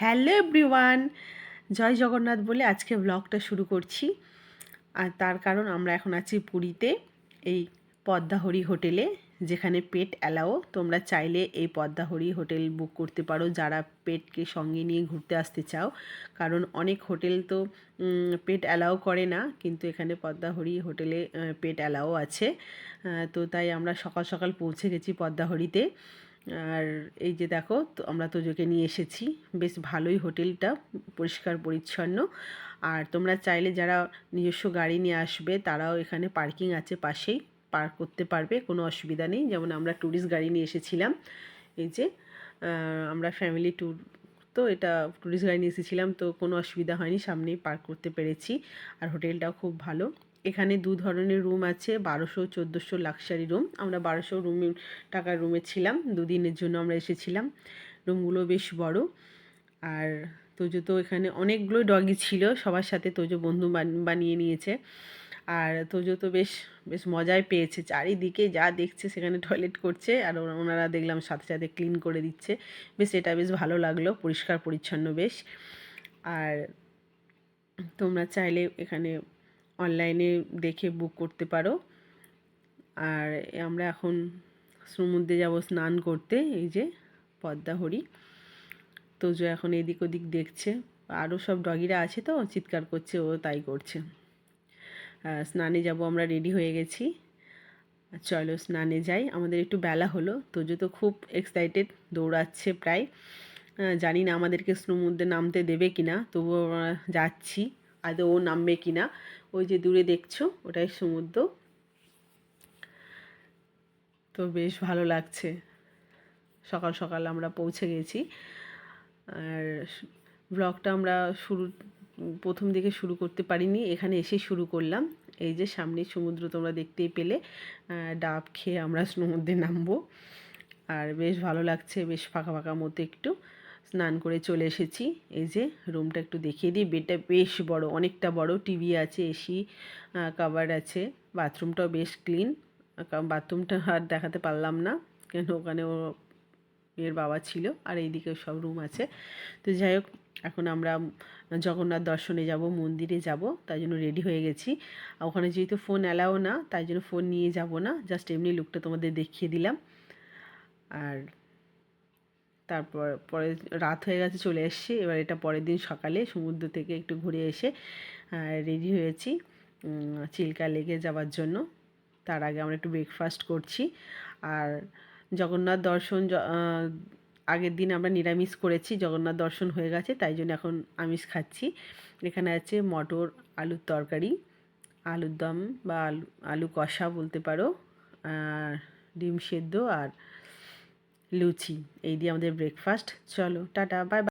Hello everyone, জয় জগন্নাথ বলে আজকে ব্লগটা শুরু করছি। আর তার কারণ আমরা এখন আছি পুরীতে, এই পদ্মাহরি হোটেলে যেখানে পেট অ্যালাও তোমরা চাইলে এই পদ্মাহরি হোটেল বুক করতে পারো, যারা পেটকে সঙ্গে নিয়ে ঘুরতে আসতে চাও। কারণ অনেক হোটেল তো পেট অ্যালাও করে না, কিন্তু এখানে পদ্মাহরি হোটেলে পেট অ্যালাও আছে। তো তাই আমরা সকাল সকাল পৌঁছে গেছি পদ্মাহরিতে। আর এই যে দেখো আমরা তোজোকে নিয়ে এসেছি। বেশ ভালোই হোটেলটা, পরিষ্কার, পরিচ্ছন্ন। আর তোমরা চাইলে যারা নিজস্ব গাড়ি নিয়ে আসবে, তারাও এখানে পার্কিং আছে পাশেই। পার্ক করতে পারবে, কোনো অসুবিধা নেই। যেমন আমরা ট্যুরিস্ট গাড়ি নিয়ে এসেছিলাম, এই যে আমরা ফ্যামিলি ট্যুর তো এটা ট্যুরিস্ট গাড়ি নিয়ে এসেছিলাম, তো কোনো অসুবিধা হয়নি, সামনেই পার্ক করতে পেরেছি। আর হোটেলটাও খুব ভালো। এখানে দু ধরনের রুম আছে, বারোশো, চোদ্দোশো লাক্সারি রুম আমরা বারোশো রুম টাকার রুমে ছিলাম, দুদিনের জন্য আমরা এসেছিলাম। রুমগুলো বেশ বড়। আর তোজো তো এখানে অনেকগুলো ডগি ছিল, সবার সাথে তোজো বন্ধু বান- বানিয়ে নিয়েছে। আর তোজো তো বেশ বেশ মজাই পেয়েছে। চারিদিকে যা দেখছে সেখানে টয়লেট করছে, আর ওনারা দেখলাম সাথে সাথে ক্লিন করে দিচ্ছে। বেশ, এটা বেশ ভালো লাগল, পরিষ্কার পরিচ্ছন্ন বেশ। আর তোমরা চাইলে এখানে অনলাইনে দেখে বুক করতে পারো। আর আমরা এখন সমুদ্রে যাব স্নান করতে, এই যে পদ্মা পদ্মাহরি তোজো এখন এদিক ওদিক দেখছে আরও সব ডগিরা আছে তো, চিৎকার করছে, ও তাই করছে। স্নানে যাব, আমরা রেডি হয়ে গেছি। চলো স্নানে যাই, আমাদের একটু বেলা হলো, তোজো তো খুব এক্সাইটেড দৌড়াচ্ছে প্রায়। জানি না আমাদেরকে সমুদ্রে নামতে দেবে কিনা, তবুও আমরা যাচ্ছি। আদৌ ও নামবে কিনা ওই যে দূরে দেখছ, ওটাই সমুদ্র। তো বেশ ভালো লাগছে। সকাল সকাল আমরা পৌঁছে গেছি। আর ব্লগটা আমরা শুরু, প্রথম দিকে শুরু করতে পারিনি, এখানে এসে শুরু করলাম। এই যে সামনে সমুদ্র তোমরা দেখতেই পেলে ডাব খেয়ে আমরা সমুদ্রে নামবো। আর বেশ ভালো লাগছে, বেশ ফাঁকা ফাঁকা মতো একটু। স্নান করে চলে এসেছি। এই যে রুমটা একটু দেখিয়ে দিই। বেডটা বেশ বড়, অনেকটা বড়। টিভি আছে, এসি কাভার আছে। বাথরুমটাও বেশ ক্লিন। বাথরুমটা আর দেখাতে পারলাম না, কেন ওখানে ও এর বাবা ছিল আর এইদিকে সব রুম আছে। তো যাই হোক, এখন আমরা জগন্নাথ দর্শনে যাব, মন্দিরে যাব তাই জন্য রেডি হয়ে গেছি। ওখানে যেহেতু ফোন অ্যালাও না, তাই জন্য ফোন নিয়ে যাব না জাস্ট এমনি লুকটা তোমাদের দেখিয়ে দিলাম। আর তারপর পরে রাত হয়ে গেছে চলে এসেছি। এবার এটা পরের দিন সকালে সমুদ্র থেকে একটু ঘুরে এসে রেডি হয়েছি চিল্কা লেগে যাওয়ার জন্য। তার আগে আমরা একটু ব্রেকফাস্ট করছি। আর জগন্নাথ দর্শন আগের দিন আমরা নিরামিষ করেছি, জগন্নাথ দর্শন হয়ে গেছে, তাই জন্য এখন আমিষ খাচ্ছি। এখানে আছে মটর, আলুর তরকারি, আলুর দম বা আলু আলু কষা বলতে পারো, আর ডিম সেদ্ধ, আর লুচি এই দিয়ে আমাদের ব্রেকফাস্ট চলো টাটা বাই